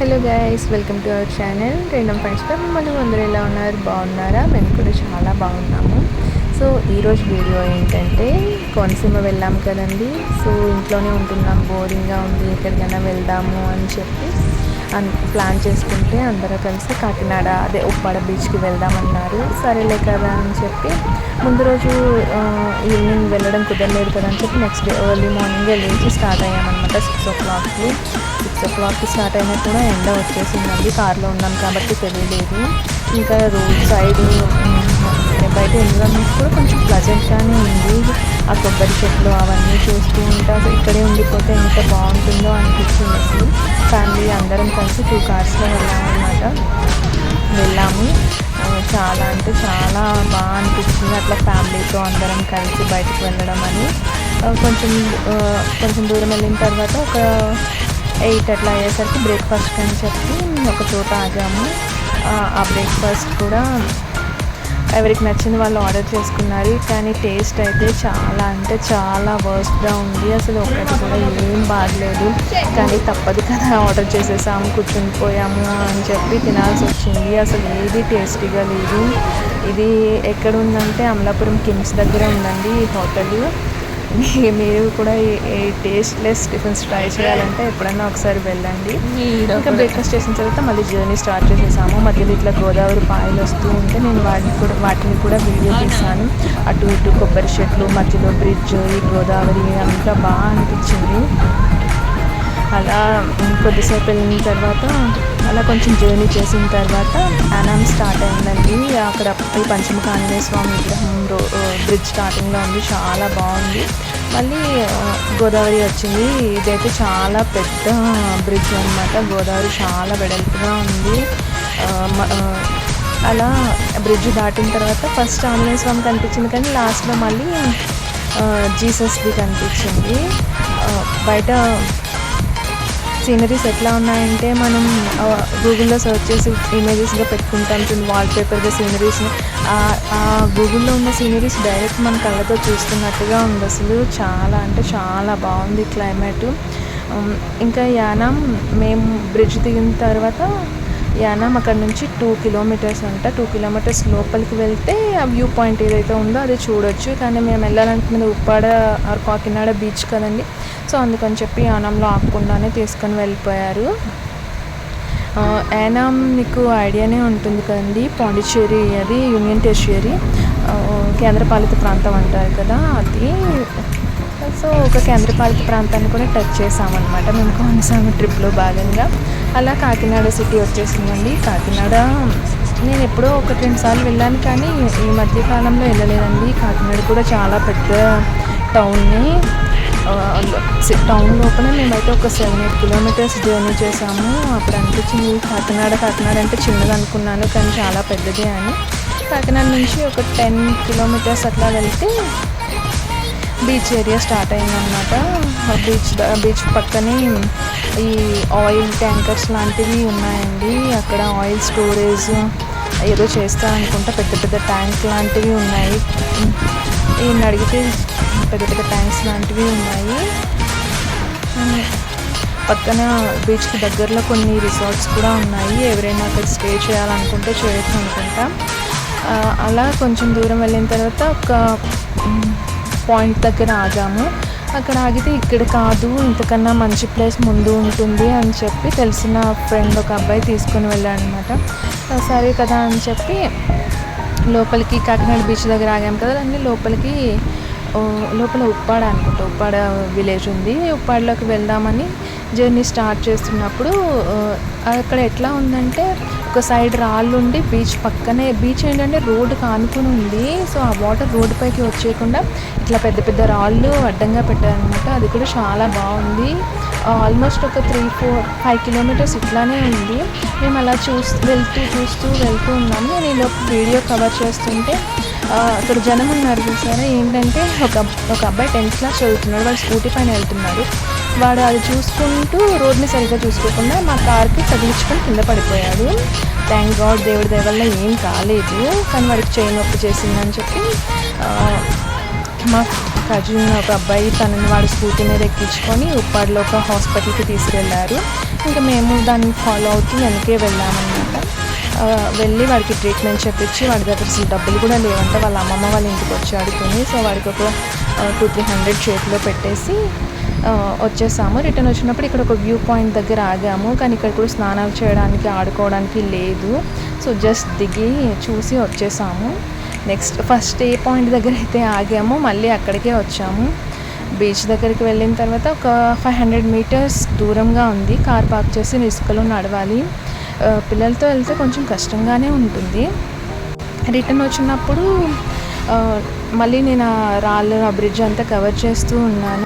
Hello guys welcome to our channel రెండం ఫ్రెండ్స్తో మిమ్మల్ని అందరూ ఎలా ఉన్నారు? బాగున్నారా? మేము కూడా చాలా బాగున్నాము. సో ఈరోజు వీడియో ఏంటంటే కోనసీమ వెళ్ళాం కదండి. సో ఇంట్లోనే ఉంటున్నాం. బోరింగ్గా ఉంది. ఎక్కడికైనా వెళ్దాము అని చెప్పి అన్ ప్లాన్ చేసుకుంటే అందరూ కలిసి కాకినాడ అదే ఉప్పాడ బీచ్కి వెళ్దామన్నారు సరేలే కదా అని చెప్పి ముందు రోజు ఈవినింగ్ వెళ్ళడం కుదరలేదు కదా అని చెప్పి నెక్స్ట్ డే ఎర్లీ మార్నింగ్ వెళ్ళేసి స్టార్ట్ అయ్యామన్నమాట సిక్స్ ఓ క్లాక్కి సిక్స్ ఓ క్లాక్కి స్టార్ట్ అయినా కూడా ఎండ వచ్చేసిందండి. కార్లో ఉన్నాం కాబట్టి తెలియలేదు. ఇంకా రోడ్ సైడ్ బయట ఎన్విరాన్మెంట్ కూడా కొంచెం ప్లజెంట్గానే ఉంది. ఆ కొబ్బరి చెట్లు అవన్నీ చూస్తూ ఉంటే అసలు ఇక్కడే ఉండిపోతే ఎంత బాగుంటుందో అనిపించింది. అసలు ఫ్యామిలీ అందరం కలిసి టూ కార్స్లో వెళ్ళామన్నమాట. వెళ్ళాము. చాలా అంటే చాలా బాగా అనిపించింది. అట్లా ఫ్యామిలీతో అందరం కలిసి బయటకు వెళ్ళడం అని. కొంచెం కొంచెం దూరం వెళ్ళిన తర్వాత ఒక ఎయిట్ అట్లా అయ్యేసరికి బ్రేక్ఫాస్ట్ అని చెప్పి ఒక చోట ఆగాము. ఆ, బ్రేక్ఫాస్ట్ కూడా ఎవరికి నచ్చింది వాళ్ళు ఆర్డర్ చేసుకున్నారు. కానీ టేస్ట్ అయితే చాలా అంటే చాలా వర్స్ట్గా ఉంది. అసలు ఒకటి కూడా ఏం బాగలేదు. కానీ తప్పదు కదా ఆర్డర్ చేసేసాము కూర్చుని పోయాము అని చెప్పి తినాల్సి వచ్చింది. అసలు ఏది టేస్టీగా లేదు. ఇది ఎక్కడ ఉందంటే అమలాపురం కిమ్స్ దగ్గర ఉందండి ఈ హోటల్. మీరు కూడా ఈ టేస్ట్లెస్ టిఫిన్స్ ట్రై చేయాలంటే ఎప్పుడన్నా ఒకసారి వెళ్ళండి. ఇంకా బ్రేక్ఫాస్ట్ చేసిన తర్వాత మళ్ళీ జర్నీ స్టార్ట్ చేసేసాము. మధ్యలో ఇట్లా గోదావరి పాయలు వస్తూ ఉంటే నేను వాటిని కూడా వాటిని కూడా వీడియో తీసాను అటు ఇటు కొబ్బరి చెట్లు మధ్యలో బ్రిడ్జ్ ఈ గోదావరి అంతా బాగా అనిపించింది. అలా కొద్దిసేపు వెళ్ళిన తర్వాత అలా కొంచెం జర్నీ చేసిన తర్వాత యానాం స్టార్ట్ అయిందండి. అక్కడ ఈ పంచముఖ ఆంజనేయ స్వామి విగ్రహం రో బ్రిడ్జ్ స్టార్టింగ్లో ఉంది. చాలా బాగుంది. మళ్ళీ గోదావరి వచ్చింది. ఇదైతే చాలా పెద్ద బ్రిడ్జ్ అన్నమాట. గోదావరి చాలా వెడల్పుగా ఉంది. మ- అలా బ్రిడ్జ్ దాటిన తర్వాత ఫస్ట్ ఆంజనేయ స్వామి కనిపించింది కానీ లాస్ట్లో మళ్ళీ జీసస్ది కనిపించింది. బయట సీనరీస్ ఎట్లా ఉన్నాయంటే మనం గూగుల్లో సర్చ్ చేసి ఇమేజెస్గా పెట్టుకుంటాం. చూడండి వాల్పేపర్గా సీనరీస్ని ఆ గూగుల్లో ఉన్న సీనరీస్ డైరెక్ట్ మన కళ్ళతో చూస్తున్నట్టుగా ఉంది. అసలు చాలా అంటే చాలా బాగుంది క్లైమేట్ ఇంకా యానం మేము బ్రిడ్జ్ దిగిన తర్వాత యానం అక్కడ నుంచి టూ కిలోమీటర్స్ అంట. టూ కిలోమీటర్స్ లోపలికి వెళ్తే ఆ వ్యూ పాయింట్ ఏదైతే ఉందో అది చూడొచ్చు. కానీ మేము వెళ్ళాలనుకున్నది ఉప్పాడ ఆర్ కాకినాడ బీచ్ కదండి. సో అందుకని చెప్పి యానంలో ఆపకుండానే తీసుకొని వెళ్ళిపోయారు. యానం యానాం మీకు ఐడియానే ఉంటుంది కదండి. పాండిచ్చేరి అది యూనియన్ టెరిషియరీ కేంద్రపాలిత ప్రాంతం అంటారు కదా అది. సో ఒక కేంద్రపాలిత ప్రాంతాన్ని కూడా టచ్ చేసామన్నమాట మేము కోనసీమ ట్రిప్లో భాగంగా. అలా కాకినాడ సిటీ వచ్చేసిందండి. కాకినాడ నేను ఎప్పుడో ఒకటి రెండు సార్లు వెళ్ళాను కానీ ఈ మధ్యకాలంలో వెళ్ళలేదండి. కాకినాడ కూడా చాలా పెద్ద టౌన్ని టౌన్ లోపల మేమైతే ఒక సెవెన్ ఎయిట్ కిలోమీటర్స్ జర్నీ చేసాము అప్పుడు అనిపించింది కాకినాడ కాకినాడ అంటే చిన్నది అనుకున్నాను కానీ చాలా పెద్దదే అని. కాకినాడ నుంచి ఒక టెన్ కిలోమీటర్స్ అట్లా వెళ్తే బీచ్ ఏరియా స్టార్ట్ అయిందనమాట బీచ్ బీచ్ పక్కనే ఈ ఆయిల్ ట్యాంకర్స్ లాంటివి ఉన్నాయండి. అక్కడ ఆయిల్ స్టోరేజ్ ఏదో చేస్తారనుకుంటా పెద్ద పెద్ద ట్యాంక్ లాంటివి ఉన్నాయి. ఈయన అడిగితే పెద్ద పెద్ద ట్యాంక్స్ లాంటివి ఉన్నాయి. పక్కన బీచ్కి దగ్గరలో కొన్ని రిసార్ట్స్ కూడా ఉన్నాయి. ఎవరైనా అక్కడ స్టే చేయాలనుకుంటే చేయొచ్చు అనుకుంటా. అలా కొంచెం దూరం వెళ్ళిన తర్వాత ఒక పాయింట్ దగ్గర ఆగాము. అక్కడ ఆగితే ఇక్కడ కాదు ఇంతకన్నా మంచి ప్లేస్ ముందు ఉంటుంది అని చెప్పి తెలిసిన ఫ్రెండ్ ఒక అబ్బాయి తీసుకొని వెళ్ళాడు అనమాట సరే కదా అని చెప్పి లోపలికి కాకినాడ బీచ్ దగ్గర ఆగాము కదా అన్ని లోపలికి లోపల ఉప్పాడ అనుకుంటా ఉప్పాడ విలేజ్ ఉంది. ఉప్పాడలోకి వెళ్దామని జర్నీ స్టార్ట్ చేస్తున్నప్పుడు అక్కడ ఎట్లా ఉందంటే ఒక సైడ్ రాళ్ళు ఉండి బీచ్ పక్కనే బీచ్ ఏంటంటే రోడ్డు కానుకొని ఉంది. సో ఆ వాటర్ రోడ్డు పైకి వచ్చేయకుండా ఇట్లా పెద్ద పెద్ద రాళ్ళు అడ్డంగా పెట్టారనమాట. అది కూడా చాలా బాగుంది. ఆల్మోస్ట్ ఒక త్రీ ఫోర్ ఫైవ్ కిలోమీటర్స్ ఇట్లానే ఉంది. మేము అలా చూస్తూ వెళ్తూ చూస్తూ వెళ్తూ ఉన్నాము. నేను ఈలోపు వీడియో కవర్ చేస్తుంటే అక్కడ జనం ఉన్నారు చూసారా? ఏంటంటే ఒక ఒక అబ్బాయి టెన్త్ క్లాస్ చదువుతున్నాడు. వాళ్ళు స్కూటీ పైన వెళ్తున్నారు వాడు అది చూసుకుంటూ రోడ్ని సరిగ్గా చూసుకోకుండా మా కార్కి తగిలించుకొని కింద పడిపోయాడు. థ్యాంక్ గాడ్ దేవుడి దయవల్ల ఏం కాలేదు. కానీ వాడికి చేయి నొప్పి చేసిందని చెప్పి మా కజిన్ ఒక అబ్బాయి తనని వాడు స్కూటీ మీద ఎక్కించుకొని ఉప్పాడులో ఒక హాస్పిటల్కి తీసుకెళ్ళారు. ఇంకా మేము దాన్ని ఫాలో అవుతూ వెనకే వెళ్ళామన్నమాట. వెళ్ళి వాడికి ట్రీట్మెంట్ చెప్పించి వాడి దగ్గర అసలు డబ్బులు కూడా లేవంటే. వాళ్ళ అమ్మమ్మ వాళ్ళ ఇంటికి వచ్చి అడుగుతుంది. సో వాడికి ఒక టూ త్రీ హండ్రెడ్ చేతిలో పెట్టేసి వచ్చేసాము. రిటర్న్ వచ్చినప్పుడు ఇక్కడ ఒక వ్యూ పాయింట్ దగ్గర ఆగాము. కానీ ఇక్కడ కూడా స్నానాలు చేయడానికి ఆడుకోవడానికి లేదు. సో జస్ట్ దిగి చూసి వచ్చేసాము. నెక్స్ట్ ఫస్ట్ ఏ పాయింట్ దగ్గర అయితే ఆగామో మళ్ళీ అక్కడికే వచ్చాము. బీచ్ దగ్గరికి వెళ్ళిన తర్వాత ఒక ఫైవ్ హండ్రెడ్ మీటర్స్ దూరంగా ఉంది. కార్ పార్క్ చేసి ఇసుకలో నడవాలి. పిల్లలతో వెళ్తే కొంచెం కష్టంగానే ఉంటుంది. రిటర్న్ వచ్చినప్పుడు మళ్ళీ నేను ఆ రాళ్ళు ఆ బ్రిడ్జ్ అంతా కవర్ చేస్తూ ఉన్నాను.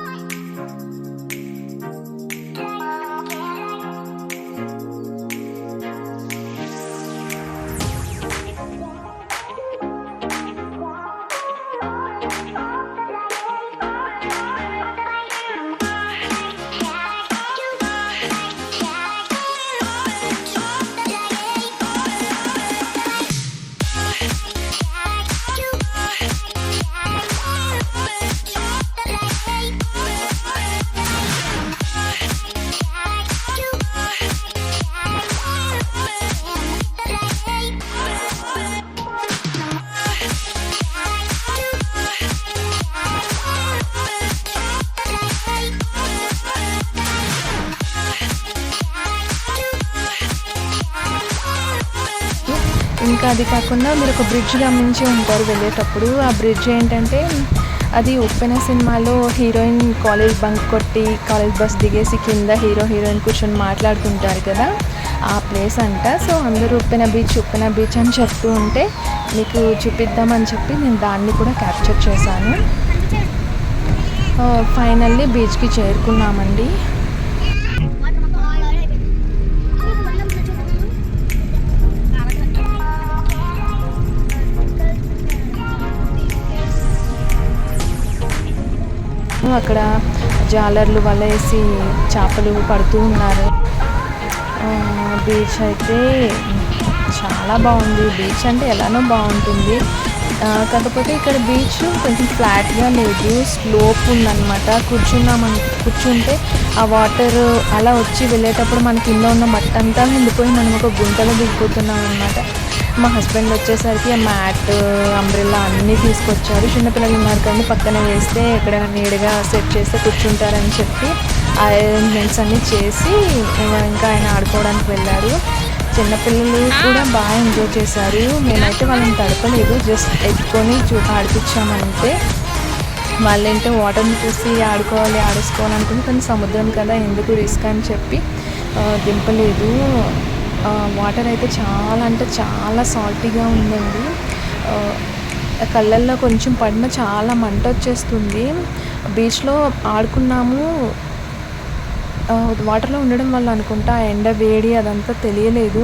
అది కాకుండా మీరు ఒక బ్రిడ్జ్ గమనించి ఉంటారు వెళ్ళేటప్పుడు. ఆ బ్రిడ్జ్ ఏంటంటే అది ఉప్పెన సినిమాలో హీరోయిన్ కాలేజ్ బంక్ కొట్టి కాలేజ్ బస్ దిగేసి కింద హీరో హీరోయిన్ కూర్చొని మాట్లాడుకుంటారు కదా ఆ ప్లేస్ అంట. సో అందరూ ఉప్పెన బీచ్ ఉప్పెన బీచ్ అని చెప్తూ ఉంటే మీకు చూపిద్దామని చెప్పి నేను దాన్ని కూడా క్యాప్చర్ చేశాను. ఫైనల్లీ బీచ్కి చేరుకున్నామండి. అక్కడ జాలర్లు వలేసి చేపలు పడుతూ ఉన్నారు. బీచ్ అయితే చాలా బాగుంది. బీచ్ అంటే ఎలానో బాగుంటుంది. కాకపోతే ఇక్కడ బీచ్ కొంచెం ఫ్లాట్గా లేదు. స్లోప్ ఉందన్నమాట. కూర్చున్నామని కూర్చుంటే ఆ వాటర్ అలా వచ్చి వెళ్ళేటప్పుడు మన కింద ఉన్న మట్టంతా అంతా మనం ఒక గుంటలో దిగిపోతున్నాం అనమాట మా హస్బెండ్ వచ్చేసరికి ఆ మ్యాట్ అంబ్రెల్లా అన్నీ తీసుకొచ్చారు. చిన్నపిల్లలు ఉన్నారు కానీ పక్కన వేస్తే ఇక్కడ నీడగా సెట్ చేస్తే కూర్చుంటారని చెప్పి ఆ అరేంజ్మెంట్స్ అన్నీ చేసి ఇంకా ఆయన ఆడుకోవడానికి వెళ్ళారు. చిన్నపిల్లలు కూడా బాగా ఎంజాయ్ చేశారు. మేమైతే వాళ్ళని తడపలేదు జస్ట్ ఎత్తుకొని చూ ఆడిపించామంటే వాళ్ళేంటో వాటర్ని చూసి ఆడుకోవాలి ఆడేసుకోవాలి అనుకుని కానీ సముద్రం కదా ఎందుకు రిస్క్ అని చెప్పి దింపలేదు. వాటర్ అయితే చాలా అంటే చాలా సాల్టీగా ఉందండి. కళ్ళల్లో కొంచెం పడిన చాలా మంట వచ్చేస్తుంది. బీచ్లో ఆడుకున్నాము. వాటర్లో ఉండడం వల్ల అనుకుంటా ఆ ఎండ వేడి అదంతా తెలియలేదు.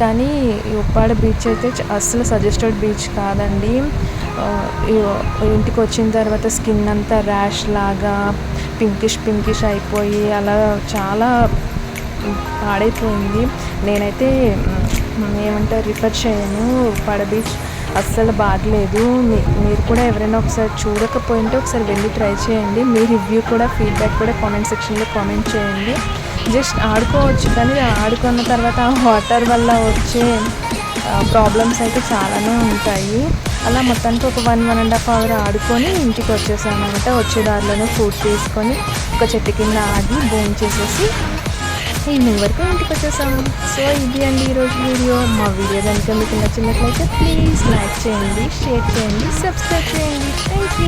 కానీ ఈ ఉప్పాడ బీచ్ అయితే అస్సలు సజెస్టెడ్ బీచ్ కాదండి. ఇంటికి వచ్చిన తర్వాత స్కిన్ అంతా ర్యాష్ లాగా పింకిష్ పింకిష్ అయిపోయి అలా చాలా పాడైపోయింది. నేనైతే ఏమంటారు రిఫర్ చేయను. పడబీచ్ అస్సలు బాగలేదు. మీ- మీరు కూడా ఎవరైనా ఒకసారి చూడకపోయింటే ఒకసారి వెళ్ళి ట్రై చేయండి. మీ రివ్యూ కూడా ఫీడ్బ్యాక్ కూడా కామెంట్ సెక్షన్లో కామెంట్ చేయండి. జస్ట్ ఆడుకోవచ్చు కానీ ఆడుకున్న తర్వాత వాటర్ వల్ల వచ్చే ప్రాబ్లమ్స్ అయితే చాలానే ఉంటాయి. అలా మొత్తానికి ఒక one one and half hour ఆడుకొని ఇంటికి వచ్చేసాను వచ్చే దారిలోనే ఫుడ్ తీసుకొని ఒక చెట్టు కింద ఆగి భోజనం చేసేసి ఈవినింగ్ వరకు ఇంటికి వచ్చేసాము సో ఇది అండి ఈరోజు వీడియో. మా వీడియో కనుక మీకు నచ్చినట్లయితే ప్లీజ్ లైక్ చేయండి షేర్ చేయండి సబ్స్క్రైబ్ చేయండి. Thank you